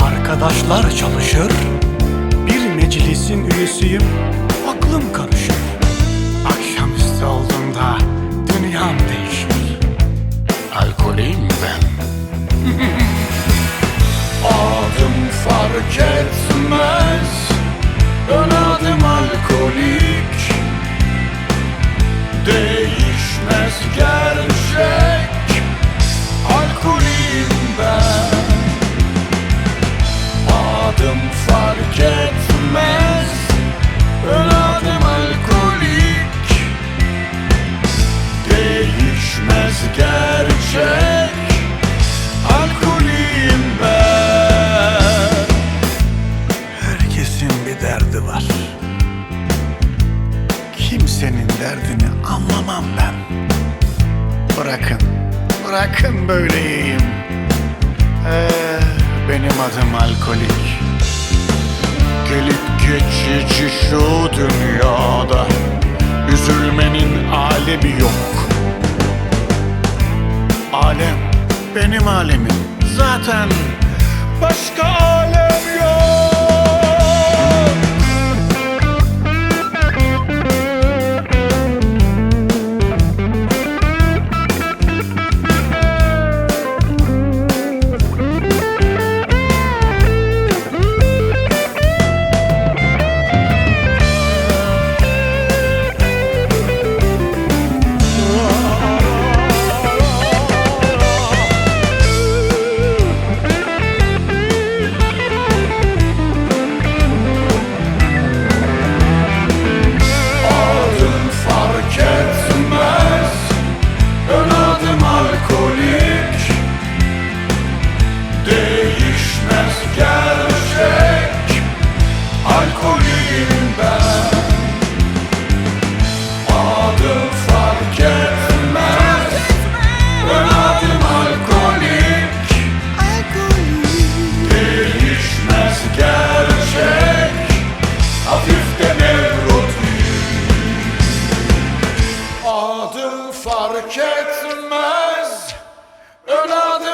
Arkadaşlar çalışır. Bir meclisin üyesiyim Aklım karışır. Akşamüstü olduğunda Dünyam değişir. Alkoleyim ben? Adım fark etmez. Ön adım alkolik. Değişmez gerçek derdini anlamam ben. Bırakın, bırakın böyle yiyeyim. Ee, Benim adım alkolik. Gelip geçici şu dünyada Üzülmenin alemi yok. Alem benim alemim. Zaten başka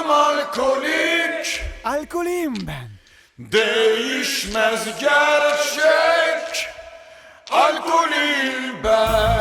Ön adım alkolik. Alkoliyim ben. Değişmez gerçek. Alkoliyim ben